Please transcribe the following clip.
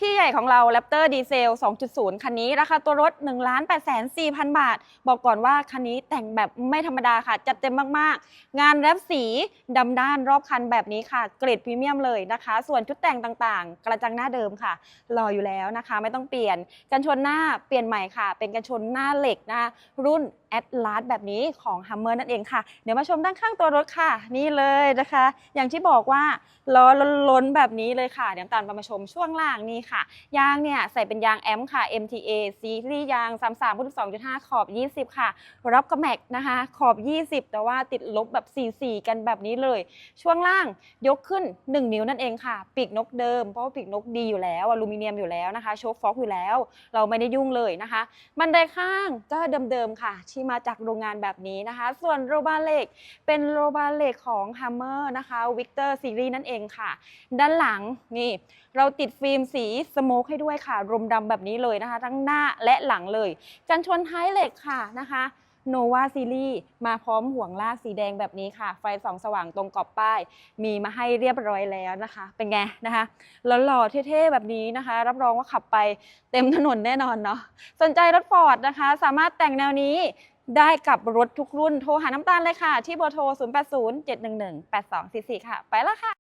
พี่ใหญ่ของเรา Raptor Diesel 2.0 คันนี้ ราคาตัวรถ 1 8 4 0 0 0 บาท บอกก่อนว่าคันนี้แต่งแบบไม่ธรรมดาค่ะ จัดเต็มมากๆ งานแรปสีดำด้านรอบคันแบบนี้ค่ะ เกรดพรีเมียมเลยนะคะ ส่วนชุดแต่งต่างๆ กระจังหน้าเดิมค่ะรออยู่แล้วนะคะ ไม่ต้องเปลี่ยน กันชนหน้าเปลี่ยนใหม่ค่ะ เป็นกันชนหน้าเหล็กนะคะรุ่น a t l a s แบบนี้ของ Hummer นั่นเองค่ะ เดี๋ยวมาชมด้านข้างตัวรถค่ะ นี่เลยนะคะ อย่างที่บอกว่าล้อล้นๆแบบนี้เลยค่ะ เดี๋ยวตามมาชมช่วงล่างนี่ค่ะ ยางเนี่ยใส่เป็นยางแอมค่ะ MTA ซีรีส์ยาง 33 2.5 ขอบ 20 ค่ะ รับกระแม็กนะคะ ขอบ 20 แต่ว่าติดลบแบบ 44 กันแบบนี้เลย ช่วงล่างยกขึ้น 1 นิ้วนั่นเองค่ะปีกนกเดิม เพราะว่าปีกนกดีอยู่แล้วอลูมิเนียมอยู่แล้วนะคะโชคฟอกอยู่แล้ว เราไม่ได้ยุ่งเลยนะคะ บันไดข้างก็เดิมๆค่ะที่มาจากโรงงานแบบนี้นะคะ ส่วนโรบาเหล็กเป็นโรบาเหล็กของ Hammer นะคะ Victor Series นั่นเองค่ะ ด้านหลังนี่เราติดฟิล์มสีสโมกให้ด้วยค่ะ รมดำแบบนี้เลยนะคะ ทั้งหน้าและหลังเลย กันชนท้ายเหล็กค่ะนะคะ Nova Series มาพร้อมห่วงลากสีแดงแบบนี้ค่ะ ไฟส่องสว่างตรงกรอบป้าย มีมาให้เรียบร้อยแล้วนะคะ เป็นไงนะคะหล่อๆเท่ๆแบบนี้นะคะ รับรองว่าขับไปเต็มถนนแน่นอนเนาะสนใจรถฟอร์ดนะคะ สามารถแต่งแนวนี้ ได้กับรถทุกรุ่นโทรหาน้ำตาลเลยค่ะ ที่เบอร์โทร 0807118244 ค่ะ ไปแล้วค่ะ